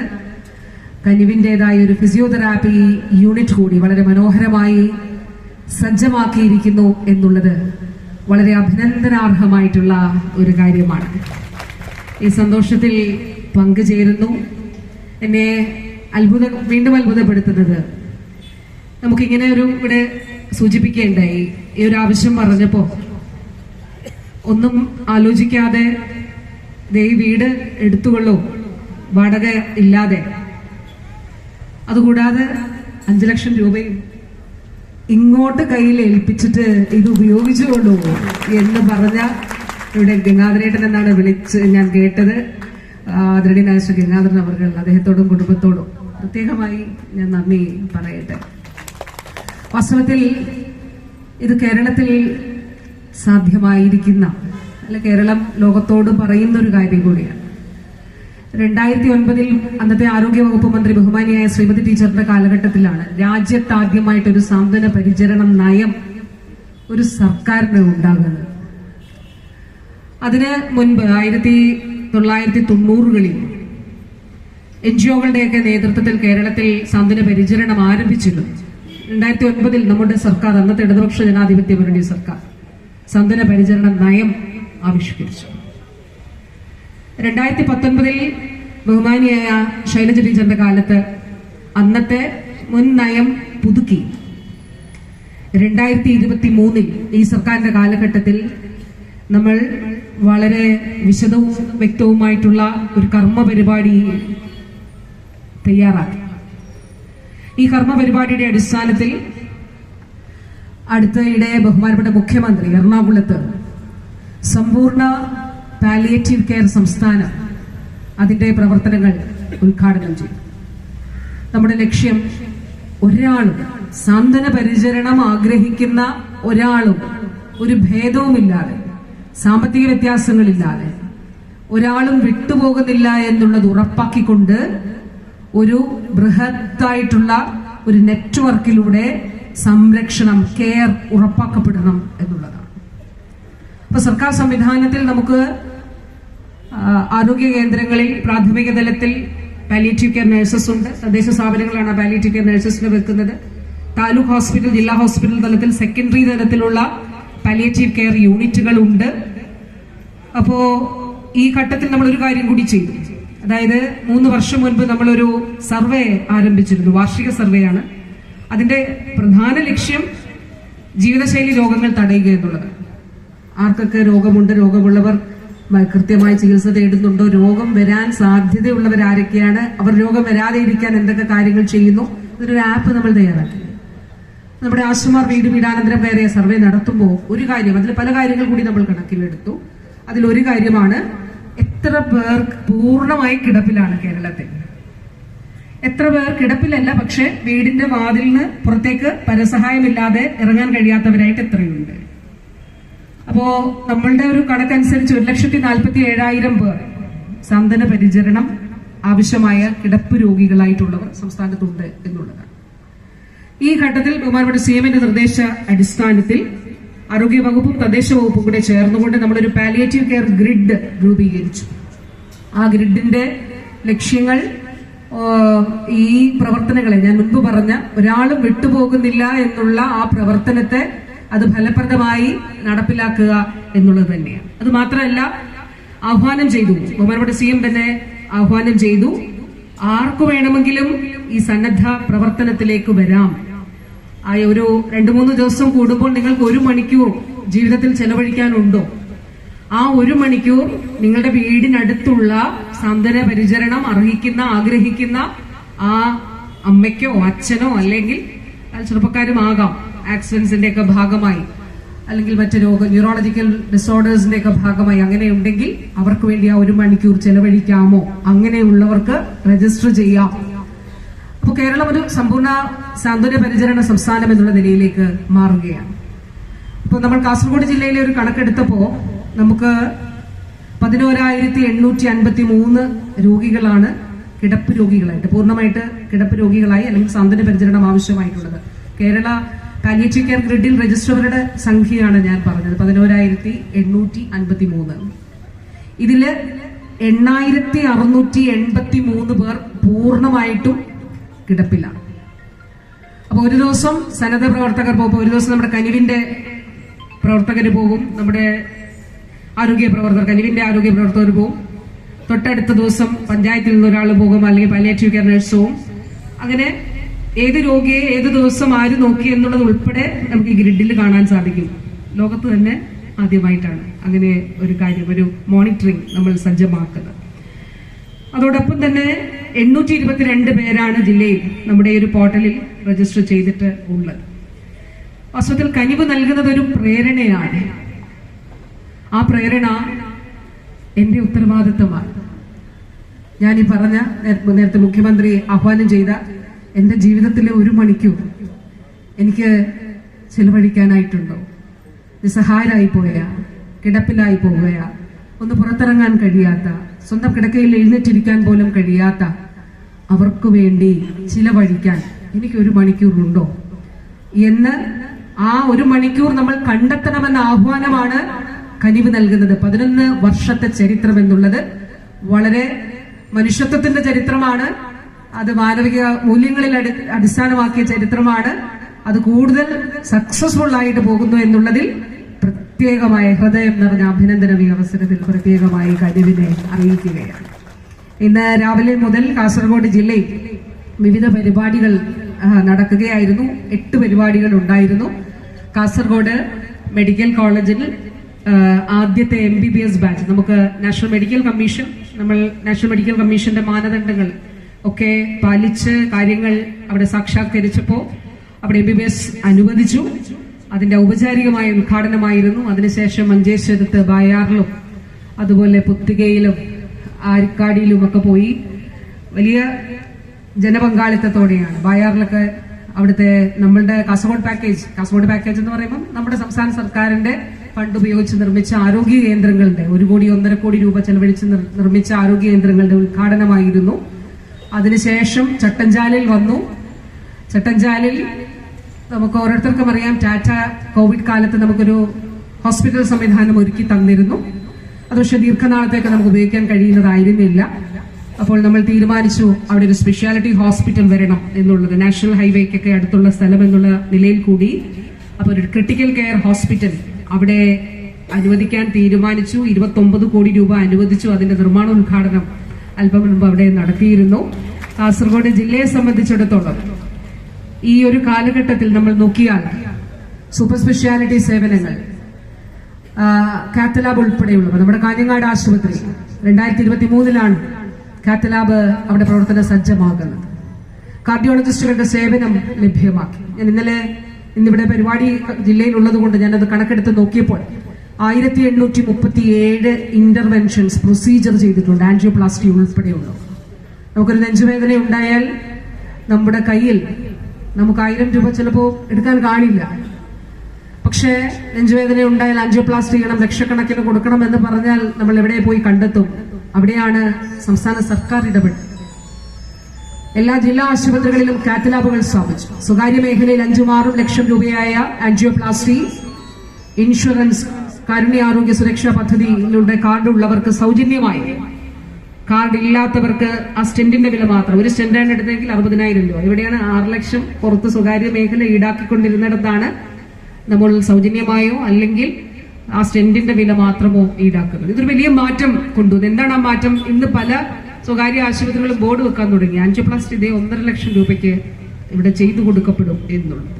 കനിവിന്റെതായ ഒരു ഫിസിയോതെറാപ്പി യൂണിറ്റ് കൂടി വളരെ മനോഹരമായി സജ്ജമാക്കിയിരിക്കുന്നു എന്നുള്ളത് വളരെ അഭിനന്ദനാർഹമായിട്ടുള്ള ഒരു കാര്യമാണ്. ഈ സന്തോഷത്തിൽ പങ്കുചേരുന്നു. എന്നെ അത്ഭുത വീണ്ടും അത്ഭുതപ്പെടുത്തുന്നത്. നമുക്കിങ്ങനെ ഒരു ഇവിടെ സൂചിപ്പിക്കേണ്ടായി. ഈ ഒരു ആവശ്യം പറഞ്ഞപ്പോ ഒന്നും ആലോചിക്കാതെ ദേ വീട് എടുത്തുകൊള്ളൂ. വാടക ഇല്ലാതെ. അതുകൂടാതെ അഞ്ചു ലക്ഷം രൂപയും ഇങ്ങോട്ട് കയ്യിൽ ഏൽപ്പിച്ചിട്ട് ഇത് ഉപയോഗിച്ചുകൊള്ളൂ എന്ന് പറഞ്ഞ ഇവിടെ ഗംഗാധരേട്ടൻ എന്നാണ് വിളിച്ച് ഞാൻ കേട്ടത്. ആദരണീയനായ ശ്രീ ഗംഗാധരൻ അവർ അദ്ദേഹത്തോടും കുടുംബത്തോടും പ്രത്യേകമായി ഞാൻ നന്ദി പറയട്ടെ. വാസ്തവത്തിൽ ഇത് കേരളത്തിൽ സാധ്യമായിരിക്കുന്ന അല്ല കേരളം ലോകത്തോട് പറയുന്ന ഒരു കാര്യം കൂടിയാണ്. രണ്ടായിരത്തി ഒൻപതിൽ അന്നത്തെ ആരോഗ്യവകുപ്പ് മന്ത്രി ബഹുമാനിയായ ശ്രീമതി ടീച്ചറുടെ കാലഘട്ടത്തിലാണ് രാജ്യത്താദ്യമായിട്ടൊരു സാന്ത്വന പരിചരണം നയം ഒരു സർക്കാരിന് ഉണ്ടാകുന്നത്. അതിന് മുൻപ് ആയിരത്തി തൊള്ളായിരത്തി തൊണ്ണൂറുകളിൽ എൻ ജി ഒകളുടെയൊക്കെ നേതൃത്വത്തിൽ കേരളത്തിൽ സാന്ത്വന പരിചരണം ആരംഭിച്ചിരുന്നു. രണ്ടായിരത്തി ഒൻപതിൽ നമ്മുടെ സർക്കാർ അന്നത്തെ ഇടതുപക്ഷ ജനാധിപത്യ മുന്നണി സർക്കാർ സാന്ത്വന പരിചരണ നയം ആവിഷ്കരിച്ചു. രണ്ടായിരത്തി പത്തൊൻപതിൽ ബഹുമാനിയായ ശൈലജ ടീച്ചറിന്റെ കാലത്ത് അന്നത്തെ മുൻ നയം പുതുക്കി. രണ്ടായിരത്തി ഇരുപത്തി മൂന്നിൽ ഈ സർക്കാരിന്റെ കാലഘട്ടത്തിൽ നമ്മൾ വളരെ വിശദവും വ്യക്തവുമായിട്ടുള്ള ഒരു കർമ്മ പരിപാടി തയ്യാറാക്കി. ഈ കർമ്മ പരിപാടിയുടെ അടിസ്ഥാനത്തിൽ അടുത്തയിടെ ബഹുമാനപ്പെട്ട മുഖ്യമന്ത്രി എറണാകുളത്ത് സമ്പൂർണ പാലിയേറ്റീവ് കെയർ സംസ്ഥാനം അതിന്റെ പ്രവർത്തനങ്ങൾ ഉദ്ഘാടനം ചെയ്തു. നമ്മുടെ ലക്ഷ്യം ഒരാളും സാന്ത്വന പരിചരണം ആഗ്രഹിക്കുന്ന ഒരാളും ഒരു ഭേദവുമില്ലാതെ സാമ്പത്തിക വ്യത്യാസങ്ങളില്ലാതെ ഒരാളും വിട്ടുപോകുന്നില്ല എന്നുള്ളത് ഉറപ്പാക്കിക്കൊണ്ട് ഒരു ബൃഹത്തായിട്ടുള്ള ഒരു നെറ്റ്വർക്കിലൂടെ സംരക്ഷണം കെയർ ഉറപ്പാക്കപ്പെടണം എന്നുള്ളതാണ്. അപ്പൊ സർക്കാർ സംവിധാനത്തിൽ നമുക്ക് ആരോഗ്യ കേന്ദ്രങ്ങളിൽ പ്രാഥമിക തലത്തിൽ പാലിയേറ്റീവ് കെയർ നഴ്സസ് ഉണ്ട്. തദ്ദേശ സ്ഥാപനങ്ങളാണ് പാലിയേറ്റീവ് കെയർ നഴ്സസിനെ വെക്കുന്നത്. താലൂക്ക് ഹോസ്പിറ്റൽ ജില്ലാ ഹോസ്പിറ്റൽ തലത്തിൽ സെക്കൻഡറി തലത്തിലുള്ള പാലിയേറ്റീവ് കെയർ യൂണിറ്റുകൾ ഉണ്ട് അപ്പോ ഈ ഘട്ടത്തിൽ നമ്മൾ ഒരു കാര്യം കൂടി ചെയ്തു. അതായത് മൂന്ന് വർഷം മുൻപ് നമ്മളൊരു സർവേ ആരംഭിച്ചിരുന്നു. വാർഷിക സർവേയാണ്. അതിന്റെ പ്രധാന ലക്ഷ്യം ജീവിതശൈലി രോഗങ്ങൾ തടയുക എന്നുള്ളത്. ആർക്കൊക്കെ രോഗമുണ്ട് രോഗമുള്ളവർ കൃത്യമായി ചികിത്സ തേടുന്നുണ്ടോ രോഗം വരാൻ സാധ്യതയുള്ളവർ ആരൊക്കെയാണ് അവർ രോഗം വരാതെ ഇരിക്കാൻ എന്തൊക്കെ കാര്യങ്ങൾ ചെയ്യുന്നു ഇതൊരു ആപ്പ് നമ്മൾ തയ്യാറാക്കി. നമ്മുടെ ആശുമാർ വീട് വീടാനന്തരം കയറിയ സർവേ നടത്തുമ്പോൾ ഒരു കാര്യം അതിൽ പല കാര്യങ്ങൾ കൂടി നമ്മൾ കണക്കിലെടുത്തു. അതിലൊരു കാര്യമാണ് എത്ര പേർ പൂർണമായി കിടപ്പിലാണ് കേരളത്തിൽ. എത്ര പേർ കിടപ്പിലല്ല പക്ഷെ വീടിന്റെ വാതിലിന് പുറത്തേക്ക് പരസഹായമില്ലാതെ ഇറങ്ങാൻ കഴിയാത്തവരായിട്ട് എത്രയുണ്ട്. അപ്പോ നമ്മളുടെ ഒരു കണക്കനുസരിച്ച് ഒരു ലക്ഷത്തി നാൽപ്പത്തി ഏഴായിരം പേർ സന്തന പരിചരണം ആവശ്യമായ കിടപ്പ് രോഗികളായിട്ടുള്ളവർ സംസ്ഥാനത്തുണ്ട് എന്നുള്ളതാണ്. ഈ ഘട്ടത്തിൽ ബഹുമാനപ്പെട്ട സി എമ്മിന്റെ നിർദ്ദേശ അടിസ്ഥാനത്തിൽ ആരോഗ്യ വകുപ്പും തദ്ദേശ വകുപ്പും കൂടെ ചേർന്നുകൊണ്ട് നമ്മളൊരു പാലിയേറ്റീവ് കെയർ ഗ്രിഡ് രൂപീകരിച്ചു. ആ ഗ്രിഡിന്റെ ലക്ഷ്യങ്ങൾ ഈ പ്രവർത്തനങ്ങളെ ഞാൻ മുൻപ് പറഞ്ഞ ഒരാളും വിട്ടുപോകുന്നില്ല എന്നുള്ള ആ പ്രവർത്തനത്തെ അത് ഫലപ്രദമായി നടപ്പിലാക്കുക എന്നുള്ളത് തന്നെയാണ്. അത് മാത്രമല്ല ആഹ്വാനം ചെയ്തു. ബഹുമാനപ്പെട്ട സി എം തന്നെ ആഹ്വാനം ചെയ്തു. ആർക്കു വേണമെങ്കിലും ഈ സന്നദ്ധ പ്രവർത്തനത്തിലേക്ക് വരാം. ഒരു രണ്ടു മൂന്ന് ദിവസം കൂടുമ്പോൾ നിങ്ങൾക്ക് ഒരു മണിക്കൂർ ജീവിതത്തിൽ ചെലവഴിക്കാനുണ്ടോ? ആ ഒരു മണിക്കൂർ നിങ്ങളുടെ വീടിനടുത്തുള്ള സാന്ത്വന പരിചരണം അർഹിക്കുന്ന ആഗ്രഹിക്കുന്ന ആ അമ്മയ്ക്കോ അച്ഛനോ അല്ലെങ്കിൽ ചെറുപ്പക്കാരുമാകാം ആക്സിഡൻസിന്റെ ഒക്കെ ഭാഗമായി. അല്ലെങ്കിൽ മറ്റ് രോഗ ന്യൂറോളജിക്കൽ ഡിസോർഡേഴ്സിന്റെ ഒക്കെ ഭാഗമായി. അങ്ങനെ ഉണ്ടെങ്കിൽ അവർക്ക് വേണ്ടി ആ ഒരു മണിക്കൂർ ചെലവഴിക്കാമോ? അങ്ങനെയുള്ളവർക്ക് രജിസ്റ്റർ ചെയ്യാം. അപ്പോൾ കേരളം ഒരു സമ്പൂർണ സാന്ത്വന പരിചരണ സംസ്ഥാനം എന്നുള്ള നിലയിലേക്ക് മാറുകയാണ്. ഇപ്പോൾ നമ്മൾ കാസർഗോഡ് ജില്ലയിലെ ഒരു കണക്കെടുത്തപ്പോൾ നമുക്ക് പതിനോരായിരത്തി എണ്ണൂറ്റി അൻപത്തി മൂന്ന് രോഗികളാണ് കിടപ്പ് രോഗികളായിട്ട് പൂർണമായിട്ട് കിടപ്പ് രോഗികളായി അല്ലെങ്കിൽ സാന്ത്വന പരിചരണം ആവശ്യമായിട്ടുള്ളത്. കേരള പാലിയേറ്റീവ് കെയർ ഗ്രിഡിൽ രജിസ്റ്ററുകളുടെ സംഖ്യയാണ് ഞാൻ പറഞ്ഞത് പതിനോരായിരത്തി എണ്ണൂറ്റി അൻപത്തി മൂന്ന് ഇതിൽ എണ്ണായിരത്തി അറുന്നൂറ്റി എൺപത്തി മൂന്ന് പേർ പൂർണമായിട്ടും കിടപ്പിലാണ്. അപ്പൊ ഒരു ദിവസം സന്നദ്ധ പ്രവർത്തകർ പോകും. ഒരു ദിവസം നമ്മുടെ കനിവിന്റെ പ്രവർത്തകർ പോകും. നമ്മുടെ ആരോഗ്യ പ്രവർത്തകർ കനിവിന്റെ ആരോഗ്യ പ്രവർത്തകർ പോകും. തൊട്ടടുത്ത ദിവസം പഞ്ചായത്തിൽ നിന്ന് ഒരാൾ പോകും അല്ലെങ്കിൽ പാലിയേറ്റീവ് കെയർ നഴ്സ് പോകും. അങ്ങനെ ഏത് രോഗിയെ ഏത് ദിവസം ആര് നോക്കി എന്നുള്ളത് ഉൾപ്പെടെ നമുക്ക് ഈ ഗ്രിഡിൽ കാണാൻ സാധിക്കും. ലോകത്ത് തന്നെ ആദ്യമായിട്ടാണ് അങ്ങനെ ഒരു കാര്യം ഒരു മോണിറ്ററിംഗ് നമ്മൾ സജ്ജമാക്കുന്നത്. അതോടൊപ്പം തന്നെ എണ്ണൂറ്റി ഇരുപത്തിരണ്ട് പേരാണ് ജില്ലയിൽ നമ്മുടെ ഒരു പോർട്ടലിൽ രജിസ്റ്റർ ചെയ്തിട്ട് ഉള്ളത്. വാസ്തവത്തിൽ കനിവ് നൽകുന്നത് ഒരു പ്രേരണയാണ്. ആ പ്രേരണ എന്റെ ഉത്തരവാദിത്വമാണ് ഞാൻ ഈ പറഞ്ഞ നേരത്തെ മുഖ്യമന്ത്രി ആഹ്വാനം ചെയ്ത എന്റെ ജീവിതത്തിലെ ഒരു മണിക്കൂർ എനിക്ക് ചെലവഴിക്കാനായിട്ടുണ്ടോ? നിസ്സഹായരായി പോയ കിടപ്പിലായി പോവുകയാ ഒന്ന് പുറത്തിറങ്ങാൻ കഴിയാത്ത സ്വന്തം കിടക്കയിൽ എഴുന്നേറ്റിരിക്കാൻ പോലും കഴിയാത്ത അവർക്ക് വേണ്ടി ചിലവഴിക്കാൻ എനിക്ക് ഒരു മണിക്കൂറുണ്ടോ എന്ന് ആ ഒരു മണിക്കൂർ നമ്മൾ കണ്ടെത്തണമെന്ന ആഹ്വാനമാണ് കനിവ് നൽകുന്നത്. പതിനൊന്ന് വർഷത്തെ ചരിത്രം എന്നുള്ളത് വളരെ മനുഷ്യത്വത്തിന്റെ ചരിത്രമാണ്. അത് മാനവിക മൂല്യങ്ങളിൽ അടിസ്ഥാനമാക്കിയ ചരിത്രമാണ്. അത് കൂടുതൽ സക്സസ്ഫുൾ ആയിട്ട് പോകുന്നു എന്നുള്ളതിൽ പ്രത്യേകമായ ഹൃദയം നിറഞ്ഞ അഭിനന്ദനം ഈ അവസരത്തിൽ പ്രത്യേകമായി കരുവിനെ അറിയിക്കുകയാണ്. ഇന്ന് രാവിലെ മുതൽ കാസർഗോഡ് ജില്ലയിൽ വിവിധ പരിപാടികൾ നടക്കുകയായിരുന്നു. എട്ട് പരിപാടികൾ ഉണ്ടായിരുന്നു. കാസർഗോഡ് മെഡിക്കൽ കോളേജിൽ ആദ്യത്തെ M B B S batch നമുക്ക് നാഷണൽ മെഡിക്കൽ കമ്മീഷൻ നമ്മൾ നാഷണൽ മെഡിക്കൽ കമ്മീഷന്റെ മാനദണ്ഡങ്ങൾ ഒക്കെ പാലിച്ച് കാര്യങ്ങൾ അവിടെ സാക്ഷാത്കരിച്ചപ്പോൾ അവിടെ എം ബി ബി എസ് അനുവദിച്ചു. അതിന്റെ ഔപചാരികമായ ഉദ്ഘാടനമായിരുന്നു. അതിനുശേഷം മഞ്ചേശ്വരത്ത് ബായാറിലും അതുപോലെ പുത്തികയിലും ആരിക്കാടിയിലും ഒക്കെ പോയി. വലിയ ജനപങ്കാളിത്തത്തോടെയാണ്. ബായാറിലൊക്കെ അവിടുത്തെ നമ്മളുടെ കാസർഗോഡ് പാക്കേജ് കാസർഗോഡ് പാക്കേജ് എന്ന് പറയുമ്പോൾ നമ്മുടെ സംസ്ഥാന സർക്കാരിന്റെ ഫണ്ട് ഉപയോഗിച്ച് നിർമ്മിച്ച ആരോഗ്യ കേന്ദ്രങ്ങളുടെ ഒരു കോടി ഒന്നര കോടി രൂപ ചെലവഴിച്ച് നിർമ്മിച്ച ആരോഗ്യ കേന്ദ്രങ്ങളുടെ ഉദ്ഘാടനമായിരുന്നു. അതിനുശേഷം ചട്ടഞ്ചാലിൽ വന്നു. ചട്ടഞ്ചാലിൽ നമുക്ക് ഓരോരുത്തർക്കും അറിയാം ടാറ്റ കോവിഡ് കാലത്ത് നമുക്കൊരു ഹോസ്പിറ്റൽ സംവിധാനം ഒരുക്കി തന്നിരുന്നു. അത് പക്ഷെ ദീർഘനാളത്തേക്ക് നമുക്ക് ഉപയോഗിക്കാൻ കഴിയുന്നതായിരുന്നില്ല. അപ്പോൾ നമ്മൾ തീരുമാനിച്ചു അവിടെ ഒരു സ്പെഷ്യാലിറ്റി ഹോസ്പിറ്റൽ വരണം എന്നുള്ളത്. നാഷണൽ ഹൈവേക്കൊക്കെ അടുത്തുള്ള സ്ഥലം എന്നുള്ള നിലയിൽ കൂടി. അപ്പോൾ ഒരു ക്രിട്ടിക്കൽ കെയർ ഹോസ്പിറ്റൽ അവിടെ അനുവദിക്കാൻ തീരുമാനിച്ചു. ഇരുപത്തൊമ്പത് കോടി രൂപ അനുവദിച്ചു. അതിന്റെ നിർമ്മാണോദ്ഘാടനം അല്പം മുൻപ് അവിടെ നടത്തിയിരുന്നു. കാസർഗോഡ് ജില്ലയെ സംബന്ധിച്ചിടത്തോളം ഈ ഒരു കാലഘട്ടത്തിൽ നമ്മൾ നോക്കിയാൽ സൂപ്പർ സ്പെഷ്യാലിറ്റി സേവനങ്ങൾ കാത്തലാബ് ഉൾപ്പെടെയുള്ളവ നമ്മുടെ കാഞ്ഞങ്ങാട് ആശുപത്രി രണ്ടായിരത്തി ഇരുപത്തി മൂന്നിലാണ് കാത്തലാബ് അവിടെ പ്രവർത്തന സജ്ജമാകുന്നത്. കാർഡിയോളജിസ്റ്റുകളുടെ സേവനം ലഭ്യമാക്കി. ഞാൻ ഇന്നലെ ഇന്നിവിടെ പരിപാടി ജില്ലയിലുള്ളത് കൊണ്ട് ഞാനത് കണക്കെടുത്ത് നോക്കിയപ്പോൾ ആയിരത്തി എണ്ണൂറ്റി മുപ്പത്തി ഏഴ് ഇന്റർവെൻഷൻസ് പ്രൊസീജിയർ ചെയ്തിട്ടുണ്ട് ആൻജിയോപ്ലാസ്റ്റി ഉൾപ്പെടെയുള്ളൂ നമുക്കൊരു നെഞ്ചുവേദന ഉണ്ടായാൽ നമ്മുടെ കയ്യിൽ നമുക്ക് ആയിരം രൂപ ചിലപ്പോ എടുക്കാൻ കാണില്ല. പക്ഷേ നെഞ്ചുവേദന ഉണ്ടായാൽ ആൻജിയോപ്ലാസ്റ്റി ചെയ്യണം ലക്ഷക്കണക്കിന് കൊടുക്കണം എന്ന് പറഞ്ഞാൽ നമ്മൾ എവിടെ പോയി കണ്ടെത്തും? അവിടെയാണ് സംസ്ഥാന സർക്കാർ ഇടപെട്ടത്. എല്ലാ ജില്ലാ ആശുപത്രികളിലും കാറ്റലാബുകൾ സ്ഥാപിച്ചു. സ്വകാര്യ മേഖലയിൽ അഞ്ചും ആറും ലക്ഷം രൂപയായ ആൻജിയോപ്ലാസ്റ്റി ഇൻഷുറൻസ് കാരുണ്യ ആരോഗ്യ സുരക്ഷാ പദ്ധതിയിലൂടെ കാർഡുള്ളവർക്ക് സൗജന്യമായി കാർഡ് ഇല്ലാത്തവർക്ക് ആ സ്റ്റെന്റിന്റെ വില മാത്രം. ഒരു സ്റ്റെന്റാണ് എടുത്തെങ്കിൽ അറുപതിനായിരം രൂപ. ഇവിടെയാണ് ആറ് ലക്ഷം പുറത്ത് സ്വകാര്യ മേഖല ഈടാക്കിക്കൊണ്ടിരുന്നിടത്താണ് നമ്മൾ സൗജന്യമായോ അല്ലെങ്കിൽ ആ സ്റ്റെന്റിന്റെ വില മാത്രമോ ഈടാക്കുന്നത്. ഇതൊരു വലിയ മാറ്റം കൊണ്ടുവന്നു. എന്താണ് ആ മാറ്റം? ഇന്ന് പല സ്വകാര്യ ആശുപത്രികളും ബോർഡ് വെക്കാൻ തുടങ്ങി. ആൻജിയോപ്ലാസ്റ്റി ഇതേ ഒന്നര ലക്ഷം രൂപയ്ക്ക് ഇവിടെ ചെയ്തു കൊടുക്കപ്പെടും എന്നുള്ളത്.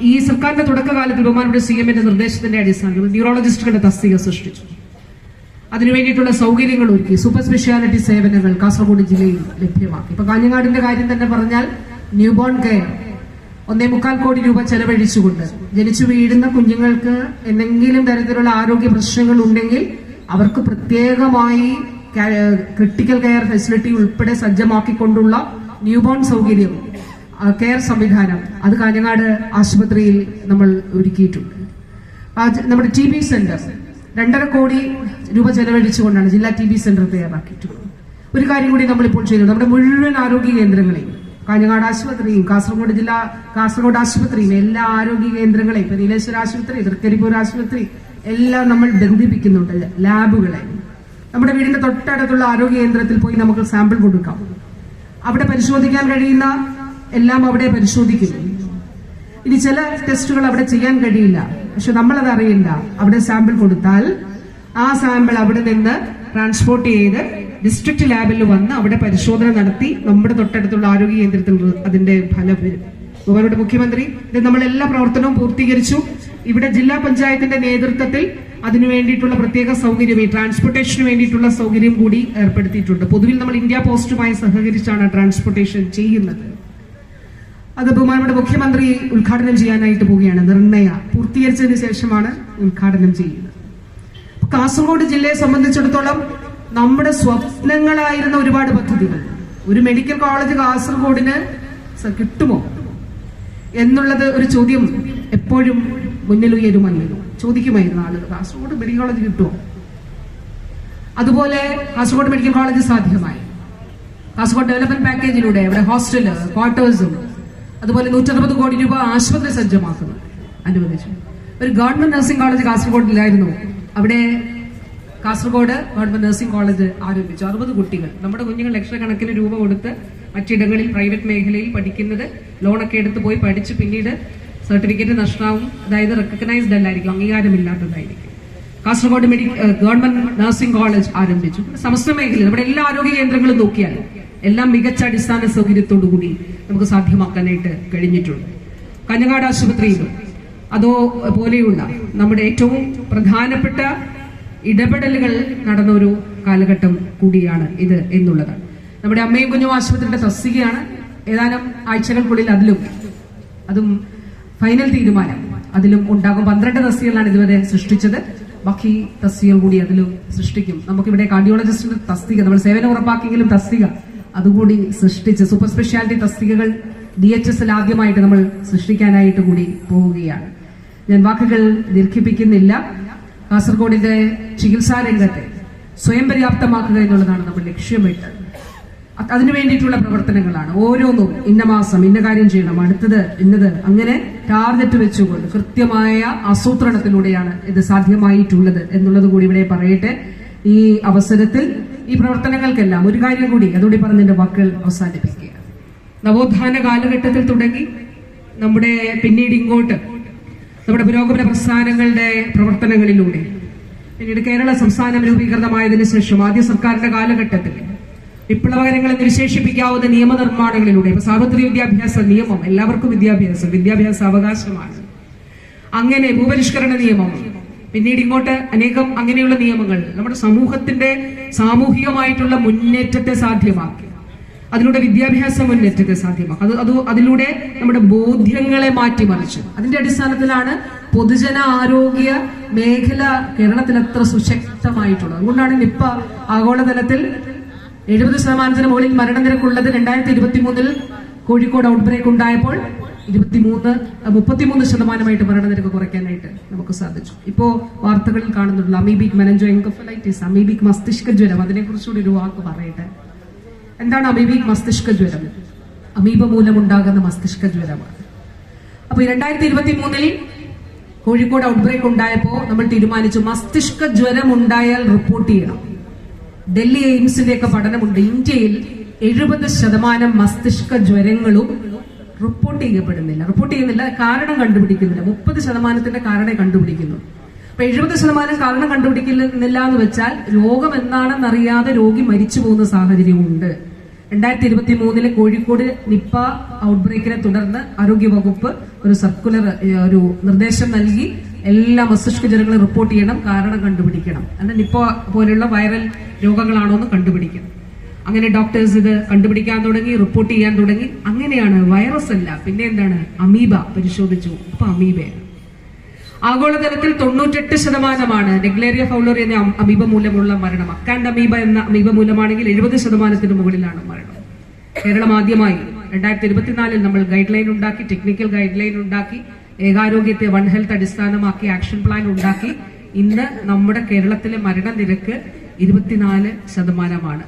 ഈ സർക്കാരിന്റെ തുടക്കകാലത്ത് ബഹുമാനപ്പെട്ട സി എമ്മിന്റെ നിർദ്ദേശത്തിന്റെ അടിസ്ഥാനത്തിൽ ന്യൂറോളജിസ്റ്റുകളുടെ തസ്തിക സൃഷ്ടിച്ചു. അതിനു വേണ്ടിയിട്ടുള്ള സൗകര്യങ്ങൾ ഒരുക്കി. സൂപ്പർ സ്പെഷ്യാലിറ്റി സേവനങ്ങൾ കാസർഗോഡ് ജില്ലയിൽ ലഭ്യമാക്കി. ഇപ്പൊ കാഞ്ഞങ്ങാടിന്റെ കാര്യം തന്നെ പറഞ്ഞാൽ ന്യൂബോൺ കെയർ ഒന്നേ മുക്കാൽ കോടി രൂപ ചെലവഴിച്ചുകൊണ്ട് ജനിച്ചു വീഴുന്ന കുഞ്ഞുങ്ങൾക്ക് എന്തെങ്കിലും തരത്തിലുള്ള ആരോഗ്യ പ്രശ്നങ്ങൾ ഉണ്ടെങ്കിൽ അവർക്ക് പ്രത്യേകമായി ക്രിട്ടിക്കൽ കെയർ ഫെസിലിറ്റി ഉൾപ്പെടെ സജ്ജമാക്കിക്കൊണ്ടുള്ള ന്യൂബോൺ സൗകര്യം കെയർ സംവിധാനം അത് കാഞ്ഞങ്ങാട് ആശുപത്രിയിൽ നമ്മൾ ഒരുക്കിയിട്ടുണ്ട്. നമ്മുടെ ടി ബി സെന്റർ രണ്ടര കോടി രൂപ ചെലവഴിച്ചുകൊണ്ടാണ് ജില്ലാ ടി ബി സെന്റർ തയ്യാറാക്കിയിട്ടുള്ളത്. ഒരു കാര്യം കൂടി നമ്മളിപ്പോൾ ചെയ്തു നമ്മുടെ മുഴുവൻ ആരോഗ്യ കേന്ദ്രങ്ങളെയും കാഞ്ഞങ്ങാട് ആശുപത്രിയും കാസർഗോഡ് ജില്ലാ കാസർഗോഡ് ആശുപത്രിയും എല്ലാ ആരോഗ്യ കേന്ദ്രങ്ങളെയും ഇപ്പൊ നീലേശ്വര ആശുപത്രി തൃക്കരിപ്പൂർ ആശുപത്രി എല്ലാം നമ്മൾ ബന്ധിപ്പിക്കുന്നുണ്ട് ലാബുകളെ. നമ്മുടെ വീടിന്റെ തൊട്ടടുത്തുള്ള ആരോഗ്യ കേന്ദ്രത്തിൽ പോയി നമുക്ക് സാമ്പിൾ കൊടുക്കാം. അവിടെ പരിശോധിക്കാൻ കഴിയുന്ന എല്ലാം അവിടെ പരിശോധിക്കുന്നു. ഇനി ചില ടെസ്റ്റുകൾ അവിടെ ചെയ്യാൻ കഴിയില്ല. പക്ഷെ നമ്മളത് അറിയില്ല അവിടെ സാമ്പിൾ കൊടുത്താൽ ആ സാമ്പിൾ അവിടെ നിന്ന് ട്രാൻസ്പോർട്ട് ചെയ്ത് ഡിസ്ട്രിക്ട് ലാബിൽ വന്ന് അവിടെ പരിശോധന നടത്തി നമ്മുടെ തൊട്ടടുത്തുള്ള ആരോഗ്യ കേന്ദ്രത്തിൽ അതിന്റെ ഫലം വരും ബഹുമാനോട് മുഖ്യമന്ത്രി ഇത് നമ്മൾ എല്ലാ പ്രവർത്തനവും പൂർത്തീകരിച്ചു. ഇവിടെ ജില്ലാ പഞ്ചായത്തിന്റെ നേതൃത്വത്തിൽ അതിനു വേണ്ടിയിട്ടുള്ള പ്രത്യേക സൗകര്യം ഈ ട്രാൻസ്പോർട്ടേഷന് വേണ്ടിയിട്ടുള്ള സൗകര്യം കൂടി ഏർപ്പെടുത്തിയിട്ടുണ്ട്. പൊതുവിൽ നമ്മൾ ഇന്ത്യ പോസ്റ്റുമായി സഹകരിച്ചാണ് ട്രാൻസ്പോർട്ടേഷൻ ചെയ്യുന്നത്. അത് ബഹുമാനപ്പെട്ട മുഖ്യമന്ത്രി ഉദ്ഘാടനം ചെയ്യാനായിട്ട് പോവുകയാണ്. നിർണയ പൂർത്തീകരിച്ചതിന് ശേഷമാണ് ഉദ്ഘാടനം ചെയ്യുന്നത്. കാസർഗോഡ് ജില്ലയെ സംബന്ധിച്ചിടത്തോളം നമ്മുടെ സ്വപ്നങ്ങളായിരുന്ന ഒരുപാട് പദ്ധതികൾ. ഒരു മെഡിക്കൽ കോളേജ് കാസർഗോഡിന് കിട്ടുമോ? എന്നുള്ളത് ഒരു ചോദ്യം എപ്പോഴും മുന്നിൽ ഉയരുമല്ലോ ചോദിക്കുമായിരുന്നു ആളുകൾ കാസർഗോഡ് മെഡിക്കൽ കോളേജ് കിട്ടുമോ? അതുപോലെ കാസർഗോഡ് മെഡിക്കൽ കോളേജ് സാധ്യമായി. കാസർഗോഡ് ഡെവലപ്മെന്റ് പാക്കേജിലൂടെ അവിടെ ഹോസ്റ്റൽ ക്വാർട്ടേഴ്സും അതുപോലെ നൂറ്ററുപത് കോടി രൂപ ആശുപത്രി സജ്ജമാക്കുന്നു. അനുവദിച്ചു. ഒരു ഗവൺമെന്റ് നഴ്സിംഗ് കോളേജ് കാസർഗോഡിലായിരുന്നു. അവിടെ കാസർഗോഡ് ഗവൺമെന്റ് നഴ്സിംഗ് കോളേജ് ആരംഭിച്ചു. അറുപത് കുട്ടികൾ. നമ്മുടെ കുഞ്ഞുങ്ങൾ ലക്ഷക്കണക്കിന് രൂപ കൊടുത്ത് മറ്റിടങ്ങളിൽ പ്രൈവറ്റ് മേഖലയിൽ പഠിക്കുന്നത് ലോണൊക്കെ എടുത്ത് പോയി പഠിച്ച് പിന്നീട് സർട്ടിഫിക്കറ്റ് നഷ്ടമാവും. അതായത് റെക്കഗ്നൈസ്ഡ് അല്ലായിരിക്കും അംഗീകാരമില്ലാത്തതായിരിക്കും. കാസർഗോഡ് മെഡി ഗവൺമെന്റ് നഴ്സിംഗ് കോളേജ് ആരംഭിച്ചു. സമസ്ത മേഖലയിൽ നമ്മുടെ എല്ലാ ആരോഗ്യ കേന്ദ്രങ്ങളും നോക്കിയാൽ എല്ലാം മികച്ച അടിസ്ഥാന സൗകര്യത്തോടു കൂടി നമുക്ക് സാധ്യമാക്കാനായിട്ട് കഴിഞ്ഞിട്ടുണ്ട്. കഞ്ഞങ്ങാട് ആശുപത്രിയിലും അതോ പോലെയുള്ള നമ്മുടെ ഏറ്റവും പ്രധാനപ്പെട്ട ഇടപെടലുകൾ നടന്ന ഒരു കാലഘട്ടം കൂടിയാണ് ഇത് എന്നുള്ളത്. നമ്മുടെ അമ്മയും കുഞ്ഞും ആശുപത്രിയുടെ തസ്തികയാണ്. ഏതാനും ആഴ്ചകൾക്കുള്ളിൽ അതിലും അതും ഫൈനൽ തീരുമാനം അതിലും ഉണ്ടാകും. പന്ത്രണ്ട് തസ്തികളാണ് ഇതുവരെ സൃഷ്ടിച്ചത്. ബാക്കി തസ്തികൾ കൂടി അതിലും സൃഷ്ടിക്കും. നമുക്കിവിടെ കാർഡിയോളജിസ്റ്റിന്റെ തസ്തിക നമ്മൾ സേവനം ഉറപ്പാക്കിയെങ്കിലും തസ്തിക അതുകൂടി സൃഷ്ടിച്ച് സൂപ്പർ സ്പെഷ്യാലിറ്റി തസ്തികകൾ ഡി എച്ച് എസിൽ ആദ്യമായിട്ട് നമ്മൾ സൃഷ്ടിക്കാനായിട്ട് കൂടി പോവുകയാണ്. ഞാൻ വാക്കുകൾ ദീർഘിപ്പിക്കുന്നില്ല. കാസർഗോഡിന്റെ ചികിത്സാ രംഗത്തെ സ്വയം പര്യാപ്തമാക്കുക എന്നുള്ളതാണ് നമ്മൾ ലക്ഷ്യമിട്ട് അത് അതിനു വേണ്ടിയിട്ടുള്ള പ്രവർത്തനങ്ങളാണ്. ഓരോന്നും ഇന്ന മാസം ഇന്ന കാര്യം ചെയ്യണം അടുത്തത് ഇന്നത് അങ്ങനെ ടാർഗറ്റ് വെച്ചുകൊണ്ട് കൃത്യമായ ആസൂത്രണത്തിലൂടെയാണ് ഇത് സാധ്യമായിട്ടുള്ളത് എന്നുള്ളത് കൂടി ഇവിടെ പറയട്ടെ. ഈ അവസരത്തിൽ ഈ പ്രവർത്തനങ്ങൾക്കെല്ലാം ഒരു കാര്യം കൂടി അതുകൂടി പറഞ്ഞതിന്റെ വാക്കുകൾ അവസാനിപ്പിക്കുക നവോത്ഥാന കാലഘട്ടത്തിൽ തുടങ്ങി. നമ്മുടെ പിന്നീട് ഇങ്ങോട്ട് നമ്മുടെ പുരോഗമന പ്രസ്ഥാനങ്ങളുടെ പ്രവർത്തനങ്ങളിലൂടെ. പിന്നീട് കേരള സംസ്ഥാനം രൂപീകൃതമായതിനു ശേഷം ആദ്യ സർക്കാരിന്റെ കാലഘട്ടത്തിൽ വിപ്ലവകരങ്ങൾ എന്ന് വിശേഷിപ്പിക്കാവുന്ന നിയമനിർമ്മാണങ്ങളിലൂടെ ഇപ്പൊ സാർവത്രിക വിദ്യാഭ്യാസ നിയമം എല്ലാവർക്കും വിദ്യാഭ്യാസം വിദ്യാഭ്യാസ അവകാശമാണ്. അങ്ങനെ ഭൂപരിഷ്കരണ നിയമം പിന്നീട് ഇങ്ങോട്ട് അനേകം അങ്ങനെയുള്ള നിയമങ്ങൾ നമ്മുടെ സമൂഹത്തിന്റെ സാമൂഹികമായിട്ടുള്ള മുന്നേറ്റത്തെ സാധ്യമാക്കി. അതിലൂടെ വിദ്യാഭ്യാസം മുന്നേറ്റത്തെ സാധ്യമാക്കും. അത് അത് അതിലൂടെ നമ്മുടെ ബോധ്യങ്ങളെ മാറ്റിമറിച്ചു അതിന്റെ അടിസ്ഥാനത്തിലാണ് പൊതുജന ആരോഗ്യ മേഖല കേരളത്തിൽ അത്ര സുശക്തമായിട്ടുള്ളത്. അതുകൊണ്ടാണ് നിപ്പ ആഗോളതലത്തിൽ എഴുപത് ശതമാനത്തിന് മുകളിൽ മരണനിരക്കുള്ളത് രണ്ടായിരത്തി ഇരുപത്തി മൂന്നിൽ കോഴിക്കോട് ഔട്ട് ബ്രേക്ക് ഉണ്ടായപ്പോൾ ഇരുപത്തിമൂന്ന് മുപ്പത്തിമൂന്ന് ശതമാനമായിട്ട് മരണനിരക്ക് കുറയ്ക്കാനായിട്ട് നമുക്ക് സാധിച്ചു. ഇപ്പോ വാർത്തകളിൽ കാണുന്നുള്ള അമീബിക് മെനഞ്ചോ എൻകഫലൈറ്റിസ് അമീബിക് മസ്തിഷ്ക ജ്വരം. അതിനെക്കുറിച്ചുകൂടി ഒരു വാക്ക് പറയട്ടെ? എന്താണ് അമീബിക് മസ്തിഷ്ക ജ്വരം? അമീബ മൂലമുണ്ടാകുന്ന മസ്തിഷ്ക ജ്വരമാണ്. അപ്പൊ രണ്ടായിരത്തി ഇരുപത്തി മൂന്നിൽ കോഴിക്കോട് ഔട്ട്ബ്രേക്ക് ഉണ്ടായപ്പോ നമ്മൾ തീരുമാനിച്ചു മസ്തിഷ്ക ജ്വരം ഉണ്ടായാൽ റിപ്പോർട്ട് ചെയ്യണം. ഡൽഹി എയിംസിന്റെ ഒക്കെ പഠനമുണ്ട്. ഇന്ത്യയിൽ എഴുപത് ശതമാനം മസ്തിഷ്ക ജ്വരങ്ങളും റിപ്പോർട്ട് ചെയ്യപ്പെടുന്നില്ല. റിപ്പോർട്ട് ചെയ്യുന്നില്ല കാരണം കണ്ടുപിടിക്കുന്നില്ല. മുപ്പത് ശതമാനത്തിന്റെ കാരണം കണ്ടുപിടിക്കുന്നു അപ്പൊ എഴുപത് ശതമാനം കാരണം കണ്ടുപിടിക്കുന്നില്ല എന്ന് വെച്ചാൽ രോഗം എന്താണെന്നറിയാതെ രോഗി മരിച്ചു പോകുന്ന സാഹചര്യമുണ്ട്. രണ്ടായിരത്തി ഇരുപത്തി മൂന്നിലെ കോഴിക്കോട് നിപ്പ ഔട്ട്ബ്രേക്കിനെ തുടർന്ന് ആരോഗ്യവകുപ്പ് ഒരു സർക്കുലർ ഒരു നിർദ്ദേശം നൽകി. എല്ലാ മസ്തിഷ്ക ജ്വരങ്ങളും റിപ്പോർട്ട് ചെയ്യണം കാരണം കണ്ടുപിടിക്കണം. അല്ല നിപ്പ പോലെയുള്ള വൈറൽ രോഗങ്ങളാണോ എന്ന് കണ്ടുപിടിക്കണം. അങ്ങനെ ഡോക്ടേഴ്സ് ഇത് കണ്ടുപിടിക്കാൻ തുടങ്ങി റിപ്പോർട്ട് ചെയ്യാൻ തുടങ്ങി. അങ്ങനെയാണ് വൈറസ് അല്ല. പിന്നെ എന്താണ്? അമീബ പരിശോധിച്ചു. അപ്പൊ അമീബയാണ്. ആഗോളതലത്തിൽ തൊണ്ണൂറ്റെട്ട് ശതമാനമാണ് നെഗ്ലേറിയ ഫൗളറി എന്ന അമീബ മൂലമുള്ള മരണം. അക്കാൻഡ് അമീബ എന്ന അമീബ മൂലമാണെങ്കിൽ എഴുപത് ശതമാനത്തിന് മുകളിലാണ് മരണം. കേരളം ആദ്യമായി രണ്ടായിരത്തി ഇരുപത്തിനാലിൽ നമ്മൾ ഗൈഡ് ലൈൻ ഉണ്ടാക്കി ടെക്നിക്കൽ ഗൈഡ് ലൈൻ ഉണ്ടാക്കി ഏകാരോഗ്യത്തെ വൺ ഹെൽത്ത് അടിസ്ഥാനമാക്കി ആക്ഷൻ പ്ലാൻ ഉണ്ടാക്കി. ഇന്ന് നമ്മുടെ കേരളത്തിലെ മരണനിരക്ക് ഇരുപത്തിനാല് ശതമാനമാണ്.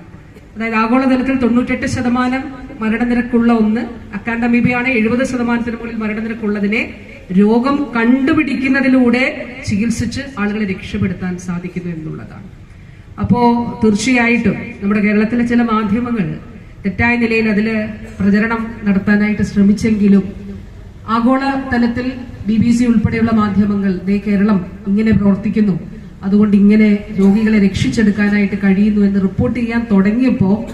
അതായത് ആഗോളതലത്തിൽ തൊണ്ണൂറ്റെട്ട് ശതമാനം മരണനിരക്കുള്ള ഒന്ന് അക്കാൻഡമീബിയാണ് എഴുപത് ശതമാനത്തിന് മുകളിൽ മരണനിരക്കുള്ളതിനെ രോഗം കണ്ടുപിടിക്കുന്നതിലൂടെ ചികിത്സിച്ച് ആളുകളെ രക്ഷപ്പെടുത്താൻ സാധിക്കുന്നു എന്നുള്ളതാണ്. അപ്പോ തീർച്ചയായിട്ടും നമ്മുടെ കേരളത്തിലെ ചില മാധ്യമങ്ങൾ തെറ്റായ നിലയിൽ അതിൽ പ്രചരണം നടത്താനായിട്ട് ശ്രമിച്ചെങ്കിലും ആഗോള തലത്തിൽ ബി ബി സി ഉൾപ്പെടെയുള്ള മാധ്യമങ്ങൾ ദേ കേരളം ഇങ്ങനെ പ്രവർത്തിക്കുന്നു അതുകൊണ്ട് ഇങ്ങനെ രോഗികളെ രക്ഷിച്ചെടുക്കാനായിട്ട് കഴിയുന്നു എന്ന് റിപ്പോർട്ട് ചെയ്യാൻ തുടങ്ങിയപ്പോ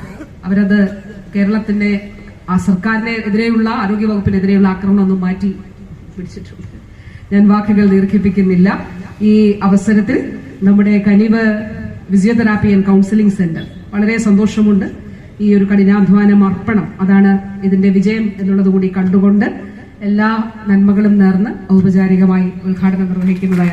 അവരത് കേരളത്തിന്റെ ആ സർക്കാരിനെതിരെയുള്ള ആരോഗ്യവകുപ്പിനെതിരെയുള്ള ആരോഗ്യ വകുപ്പിനെതിരെയുള്ള ആക്രമണം ഒന്നും മാറ്റി പിടിച്ചിട്ടുണ്ട്. ഞാൻ വാക്കുകൾ ദീർഘിപ്പിക്കുന്നില്ല. ഈ അവസരത്തിൽ നമ്മുടെ കനിവ് ഫിസിയോതെറാപ്പി ആൻഡ് കൗൺസിലിംഗ് സെന്റർ വളരെ സന്തോഷമുണ്ട്. ഈ ഒരു കഠിനാധ്വാനം അർപ്പണം അതാണ് ഇതിന്റെ വിജയം എന്നുള്ളത് കൂടി കണ്ടുകൊണ്ട് എല്ലാ നന്മകളും നേർന്ന് ഔപചാരികമായി ഉദ്ഘാടനം നിർവഹിക്കുന്നതായി